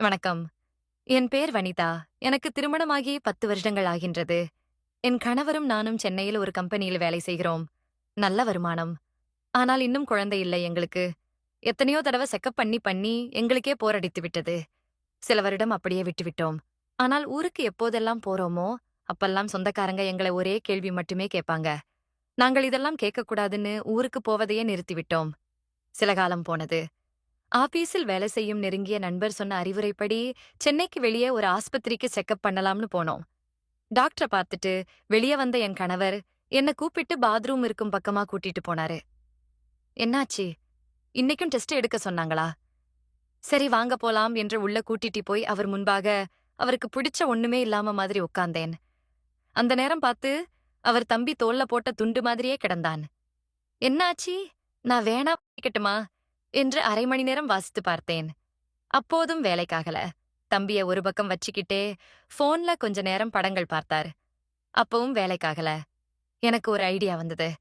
வணக்கம். என் பேர் வனிதா. எனக்கு திருமணமாகி பத்து வருடங்கள் ஆகின்றது. என் கணவரும் நானும் சென்னையில் ஒரு கம்பெனியில் வேலை செய்கிறோம். நல்ல வருமானம். ஆனால் இன்னும் குழந்தை இல்லை எங்களுக்கு. எத்தனையோ தடவை செக்கப் பண்ணி பண்ணி எங்களுக்கே போரடித்து விட்டது. சில வருடம் அப்படியே விட்டுவிட்டோம் ஆனால் ஊருக்கு எப்போதெல்லாம் போறோமோ அப்பெல்லாம் சொந்தக்காரங்க எங்களை ஒரே கேள்வி மட்டுமே கேட்பாங்க. நாங்கள் இதெல்லாம் கேட்கக்கூடாதுன்னு ஊருக்கு போவதையே நிறுத்திவிட்டோம் சில காலம் போனது. ஆபீஸில் வேலை செய்யும் நெருங்கிய நண்பர் சொன்ன அறிவுரைப்படி சென்னைக்கு வெளியே ஒரு ஆஸ்பத்திரிக்கு செக்கப் பண்ணலாம்னு போனோம். டாக்டரை பார்த்துட்டு வெளியே வந்த என் கணவர் என்ன கூப்பிட்டு பாத்ரூம் இருக்கும் பக்கமா கூட்டிட்டு போனாரு. என்னாச்சு? இன்னைக்கும் டெஸ்ட் எடுக்க சொன்னாங்களா? சரி வாங்க போலாம் என்று உள்ள கூட்டிட்டு போய் அவர் முன்பாக அவருக்கு பிடிச்ச ஒண்ணுமே இல்லாம மாதிரி உட்கார்ந்தேன். அந்த நேரம் பார்த்து அவர் தம்பி தோல்ல போட்ட துண்டு மாதிரியே கிடந்தான். என்னாச்சி? நான் வேணா கேட்டுமா? என்று அரை மணி நேரம் வாசித்து பார்த்தேன். அப்போதும் வேலைக்காகல. தம்பிய ஒரு பக்கம் வச்சுக்கிட்டே போன்ல கொஞ்ச நேரம் படங்கள் பார்த்தார். அப்பவும் வேலைக்காகல. எனக்கு ஒரு ஐடியா வந்தது.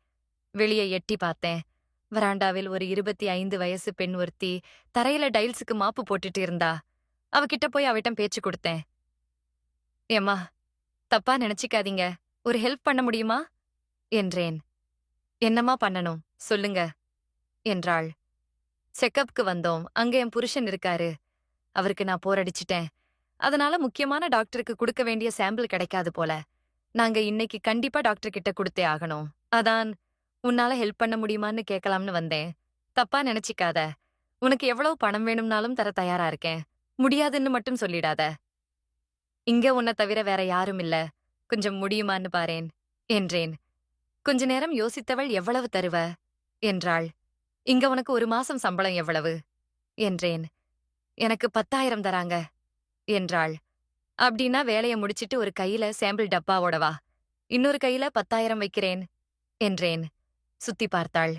வெளியே எட்டி பார்த்தேன். வராண்டாவில் ஒரு இருபத்தி ஐந்து வயசு பெண் ஒருத்தி தரையில டைல்ஸுக்கு மாப்பு போட்டுட்டு இருந்தா. அவகிட்ட போய் அவட்டம் பேச்சு கொடுத்தேன். ஏம்மா தப்பா நினைச்சுக்காதீங்க. ஒரு ஹெல்ப் பண்ண முடியுமா? என்றேன். என்னம்மா பண்ணணும்? சொல்லுங்க. என்றாள். செக்கப்க்கு வந்தோம். அங்க என் புருஷன் இருக்காரு. அவருக்கு நான் போரடிச்சிட்டேன் அதனால முக்கியமான டாக்டருக்கு கொடுக்க வேண்டிய சாம்பிள் கிடைக்காது போல. நாங்க இன்னைக்கு கண்டிப்பா டாக்டர் கிட்ட கொடுத்தே ஆகணும். அதான் உன்னால ஹெல்ப் பண்ண முடியுமான்னு கேட்கலாம்னு வந்தேன். தப்பா நினைச்சிக்காத. உனக்கு எவ்வளவு பணம் வேணும்னாலும் தர தயாரா இருக்கேன். முடியாதுன்னு மட்டும் சொல்லிடாத. இங்க உன்னை தவிர வேற யாரும் இல்ல. கொஞ்சம் முடியுமான்னு பாரேன். என்றேன். கொஞ்ச நேரம் யோசித்தவள் எவ்வளவு தருவ? என்றாள். இங்க உனக்கு ஒரு மாசம் சம்பளம் எவ்வளவு? என்றேன். எனக்கு பத்தாயிரம் தராங்க என்றாள். அப்படின்னா வேலையை முடிச்சிட்டு ஒரு கையில சாம்பிள் டப்பாவோட வா. இன்னொரு கையில பத்தாயிரம் வைக்கிறேன் என்றேன். சுத்தி பார்த்தாள்.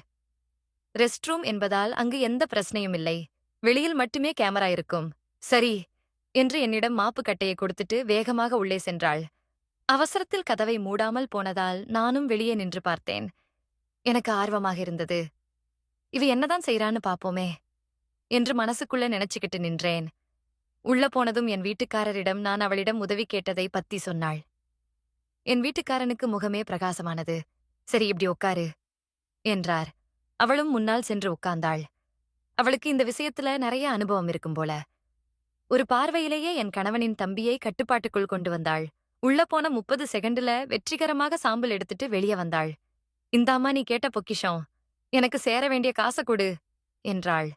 ரெஸ்ட் ரூம் என்பதால் அங்கு எந்த பிரச்சனையும் இல்லை. வெளியில் மட்டுமே கேமரா இருக்கும். சரி என்று என்னிடம் மாப்பு கட்டையை கொடுத்துட்டு வேகமாக உள்ளே சென்றாள். அவசரத்தில் கதவை மூடாமல் போனதால் நானும் வெளியே நின்று பார்த்தேன். எனக்கு ஆர்வமாக இருந்தது. இவ என்னதான் செய்யறான்னு பாப்போமே என்று மனசுக்குள்ள நினைச்சுக்கிட்டு நின்றேன். உள்ள போனதும் என் வீட்டுக்காரரிடம் நான் அவளிடம் உதவி கேட்டதை பத்தி சொன்னாள். என் வீட்டுக்காரனுக்கு முகமே பிரகாசமானது. சரி இப்படி உட்காரு என்றார். அவளும் முன்னால் சென்று உட்கார்ந்தாள் அவளுக்கு இந்த விஷயத்துல நிறைய அனுபவம் இருக்கும் போல. ஒரு பார்வையிலேயே என் கணவனின் தம்பியை கட்டுப்பாட்டுக்குள் கொண்டு வந்தாள். உள்ள போன முப்பது செகண்டுல வெற்றிகரமாக சாம்பல் எடுத்துட்டு வெளியே வந்தாள். இந்தாம்மா நீ கேட்ட பொக்கிஷம். எனக்கு சேர வேண்டிய காசை கொடு என்றாள்.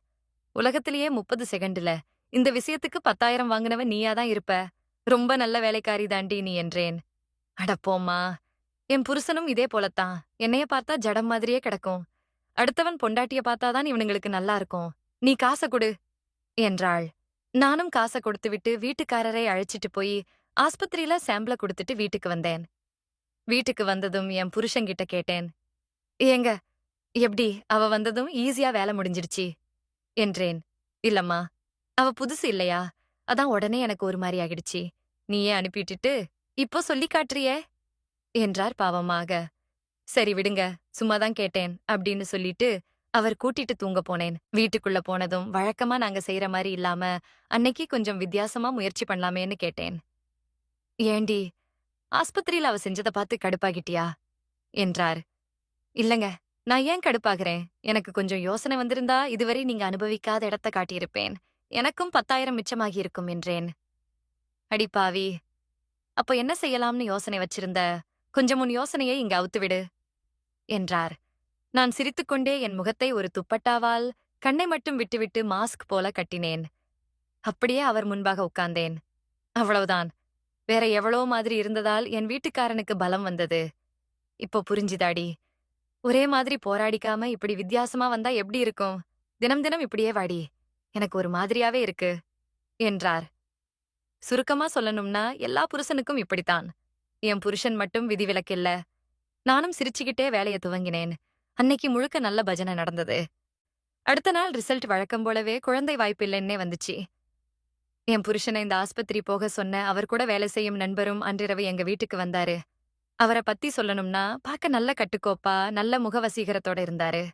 உலகத்திலேயே முப்பது செகண்டுல. இந்த விஷயத்துக்கு பத்தாயிரம் வாங்கினவ நீயாதான் இருப்ப. ரொம்ப நல்ல வேலைக்காரி தாண்டி நீ என்றேன். அடப்போம்மா என் புருஷனும் இதே போலத்தான். என்னைய பார்த்தா ஜடம் மாதிரியே கிடக்கும். அடுத்தவன் பொண்டாட்டிய பார்த்தாதான் இவனுங்களுக்கு நல்லா இருக்கும். நீ காசை கொடு என்றாள். நானும் காசை கொடுத்துவிட்டு வீட்டுக்காரரை அழைச்சிட்டு போய் ஆஸ்பத்திரியில சாம்பிள கொடுத்துட்டு வீட்டுக்கு வந்தேன். வீட்டுக்கு வந்ததும் என் புருஷன்கிட்ட கேட்டேன். ஏங்க எப்படி? அவ வந்ததும் ஈஸியா வேலை முடிஞ்சிடுச்சு என்றேன். இல்லம்மா அவ புதுசு இல்லையா? அதான் உடனே எனக்கு ஒரு மாதிரி ஆகிடுச்சு. நீயே அனுப்பிட்டுட்டு இப்போ சொல்லி காட்டுறியே? என்றார் பாவமாக. சரி விடுங்க சும்மாதான் கேட்டேன் அப்படின்னு சொல்லிட்டு அவர் கூட்டிட்டு தூங்க போனேன். வீட்டுக்குள்ள போனதும் வழக்கமா நாங்க செய்யற மாதிரி இல்லாம அன்னைக்கு கொஞ்சம் வித்தியாசமா முயற்சி பண்ணலாமேன்னு கேட்டேன். ஏண்டி ஆஸ்பத்திரியில அவ செஞ்சத பார்த்து கடுப்பாகிட்டியா? என்றார். இல்லங்க நான் ஏன் கடுப்பாகிறேன்? எனக்கு கொஞ்சம் யோசனை வந்திருந்தா இதுவரை நீங்க அனுபவிக்காத இடத்த காட்டியிருப்பேன். எனக்கும் பத்தாயிரம் மிச்சமாகி இருக்கும் என்றேன். அடிப்பாவி அப்போ என்ன செய்யலாம்னு யோசனை வச்சிருந்த? கொஞ்சம் உன் யோசனையை இங்க அவுத்துவிடு என்றார். நான் சிரித்துக்கொண்டே என் முகத்தை ஒரு துப்பட்டாவால் கண்ணை மட்டும் விட்டுவிட்டு மாஸ்க் போல கட்டினேன். அப்படியே அவர் முன்பாக உட்கார்ந்தேன். அவ்வளவுதான். வேற எவ்வளோ மாதிரி இருந்ததால் என் வீட்டுக்காரனுக்கு பலம் வந்தது. இப்போ புரிஞ்சுதாடி. ஒரே மாதிரி போராடிக்காம இப்படி வித்தியாசமா வந்தா எப்படி இருக்கும்? தினம் தினம் இப்படியே வாடி. எனக்கு ஒரு மாதிரியாவே இருக்கு என்றார். சுருக்கமா சொல்லணும்னா எல்லா புருஷனுக்கும் இப்படித்தான். என் புருஷன் மட்டும் விதிவிலக்கில்ல நானும் சிரிச்சுக்கிட்டே வேலையை துவங்கினேன். அன்னைக்கு முழுக்க நல்ல பஜனை நடந்தது. அடுத்த நாள் ரிசல்ட் வழக்கம் போலவே குழந்தை வாய்ப்பில்லைன்னே வந்துச்சு. என் புருஷனை இந்த ஆஸ்பத்திரி போக சொன்ன அவர் கூட வேலை செய்யும் நண்பரும் அன்றிரவு எங்க வீட்டுக்கு வந்தாரு. அவரை பத்தி சொல்லணும்னா பார்க்க நல்ல கட்டுக்கோப்பா நல்ல முகவசீகரத்தோட இருந்தாரு.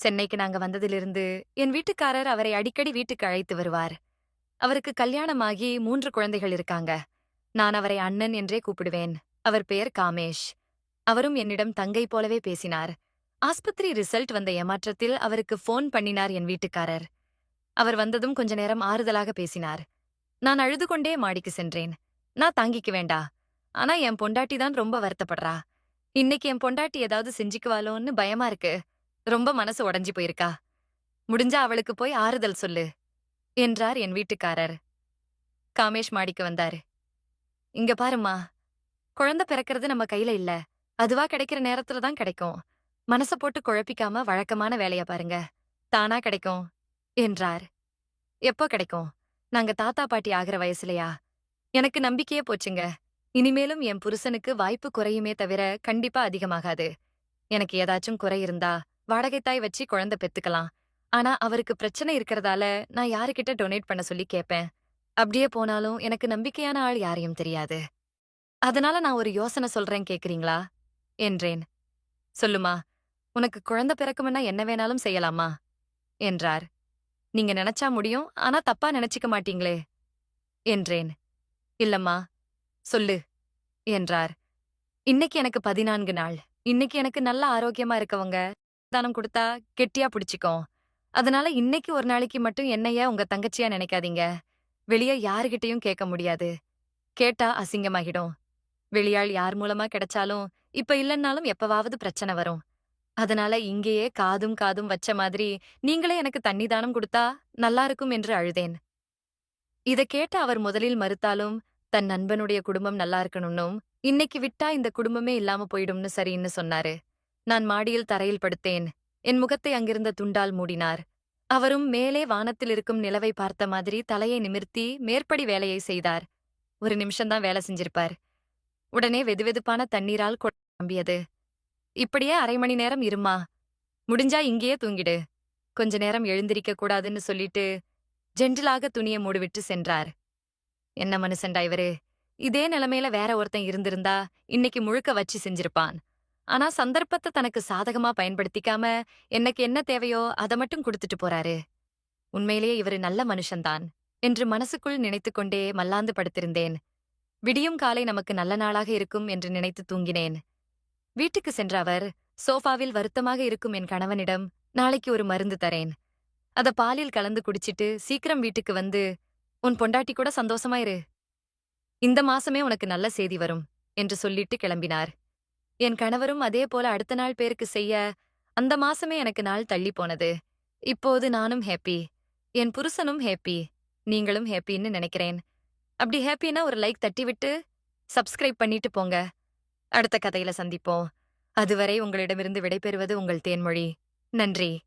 சென்னைக்கு நாங்க வந்ததிலிருந்து என் வீட்டுக்காரர் அவரை அடிக்கடி வீட்டுக்கு அழைத்து வருவார். அவருக்கு கல்யாணமாகி மூன்று குழந்தைகள் இருக்காங்க. நான் அவரை அண்ணன் என்றே கூப்பிடுவேன். அவர் பெயர் காமேஷ். அவரும் என்னிடம் தங்கை போலவே பேசினார். ஆஸ்பத்திரி ரிசல்ட் வந்த ஏமாற்றத்தில் அவருக்கு ஃபோன் பண்ணினார் என் வீட்டுக்காரர். அவர் வந்ததும் கொஞ்ச நேரம் ஆறுதலாக பேசினார். நான் அழுது கொண்டே மாடிக்கு சென்றேன். நான் தாங்கிக்க வேண்டா. ஆனா என் பொண்டாட்டி தான் ரொம்ப வருத்தப்படுறா. இன்னைக்கு என் பொண்டாட்டி ஏதாவது செஞ்சுக்குவாளோன்னு பயமா இருக்கு. ரொம்ப மனசு உடைஞ்சு போயிருக்கா. முடிஞ்சா அவளுக்கு போய் ஆறுதல் சொல்லு என்றார் என் வீட்டுக்காரர். காமேஷ் மாடிக்கு வந்தார். இங்க பாரும்மா குழந்தை பிறக்கிறது நம்ம கையில இல்ல. அதுவா கிடைக்கிற நேரத்துல தான் கிடைக்கும். மனச போட்டு குழப்பிக்காம வழக்கமான வேலைய பாருங்க. தானா கிடைக்கும் என்றார். எப்போ கிடைக்கும்? நாங்க தாத்தா பாட்டி ஆகிற வயசுலயா? எனக்கு நம்பிக்கையே போச்சுங்க. இனிமேலும் என் புருஷனுக்கு வாய்ப்பு குறையுமே தவிர கண்டிப்பா அதிகமாகாது. எனக்கு ஏதாச்சும் குறை இருந்தா வாடகைத்தாய் வச்சு குழந்தை பெத்துக்கலாம். ஆனா அவருக்கு பிரச்சனை இருக்கறதால நான் யாருக்கிட்ட டொனேட் பண்ண சொல்லி கேட்பேன் அப்படியே போனாலும் எனக்கு நம்பிக்கையான ஆள் யாரையும் தெரியாது. அதனால நான் ஒரு யோசனை சொல்றேன் கேக்குறீங்களா? என்றேன். சொல்லுமா உனக்கு குழந்தை பிறக்கும்னா என்ன வேணாலும் செய்யலாமா? என்றார். நீங்க நினைச்சா முடியும் ஆனா தப்பா நினைச்சுக்க மாட்டீங்களே? என்றேன். இல்லம்மா சொல்லு என்றார். இன்னைக்கு எனக்கு பதினான்கு நாள். இன்னைக்கு எனக்கு நல்ல ஆரோக்கியமா இருக்கவங்க தானம் கொடுத்தா கெட்டியா பிடிச்சிக்கோ. அதனால இன்னைக்கு ஒரு நாளைக்கு மட்டும் என்னைய உங்க தங்கச்சியா நினைக்காதீங்க. வெளிய யாருகிட்டயும் கேட்க முடியாது. கேட்டா அசிங்கமாகிடும். வெளியாள் யார் மூலமா கிடைச்சாலும் இப்ப இல்லைன்னாலும் எப்பவாவது பிரச்சனை வரும். அதனால இங்கேயே காதும் காதும் வச்ச மாதிரி நீங்களே எனக்கு தண்ணி தானம் கொடுத்தா நல்லா இருக்கும் என்று அழுதேன். இதை கேட்ட அவர் முதலில் மறுத்தாலும் தன் நண்பனுடைய குடும்பம் நல்லா இருக்கணும்னும் இன்னைக்கு விட்டா இந்த குடும்பமே இல்லாம போயிடும்னு சரின்னு சொன்னாரு. நான் மாடியில் தரையில் படுத்தேன். என் முகத்தை அங்கிருந்த துண்டால் மூடினார். அவரும் மேலே வானத்தில் இருக்கும் நிலவை பார்த்த மாதிரி தலையை நிமிர்த்தி மேற்படி வேலையை செய்தார். ஒரு நிமிஷம்தான் வேலை செஞ்சிருப்பார். உடனே வெதுவெதுப்பான தண்ணீரால் குழம்பியது இப்படியே அரை மணி நேரம் இருமா? முடிஞ்சா இங்கேயே தூங்கிடு. கொஞ்ச நேரம் எழுந்திருக்க கூடாதுன்னு சொல்லிட்டு ஜென்டிலாக துணியை மூடிவிட்டு சென்றார். என்ன மனுஷன்டா இவரு? இதே நிலைமையில வேற ஒருத்தன் இருந்திருந்தா இன்னைக்கு முழுக்க வச்சு செஞ்சிருப்பான். ஆனா சந்தர்ப்பத்தை தனக்கு சாதகமா பயன்படுத்திக்காம எனக்கு என்ன தேவையோ அதை மட்டும் கொடுத்துட்டு போறாரு. உண்மையிலேயே இவரு நல்ல மனுஷன்தான் என்று மனசுக்குள் நினைத்துக்கொண்டே மல்லாந்து படுத்திருந்தேன். விடியும் காலை நமக்கு நல்ல நாளாக இருக்கும் என்று நினைத்து தூங்கினேன். வீட்டுக்கு சென்ற அவர் சோஃபாவில் வருத்தமாக இருக்கும் என் கணவனிடம் நாளைக்கு ஒரு மருந்து தரேன். அத பாலில் கலந்து குடிச்சிட்டு சீக்கிரம் வீட்டுக்கு வந்து உன் பொண்டாட்டி கூட சந்தோஷமா இரு. இந்த மாசமே உனக்கு நல்ல செய்தி வரும் என்று சொல்லிட்டு கிளம்பினார். என் கணவரும் அதே போல அடுத்த நாள் பேருக்கு செய்ய அந்த மாசமே எனக்கு நாள் தள்ளி போனது. இப்போது நானும் ஹேப்பி. என் புருஷனும் ஹேப்பி. நீங்களும் ஹேப்பின்னு நினைக்கிறேன். அப்படி ஹேப்பினா ஒரு லைக் தட்டி விட்டு சப்ஸ்கிரைப் பண்ணிட்டு போங்க. அடுத்த கதையில சந்திப்போம். அதுவரை உங்களிடமிருந்து விடைபெறுவது உங்கள் தேன்மொழி. நன்றி.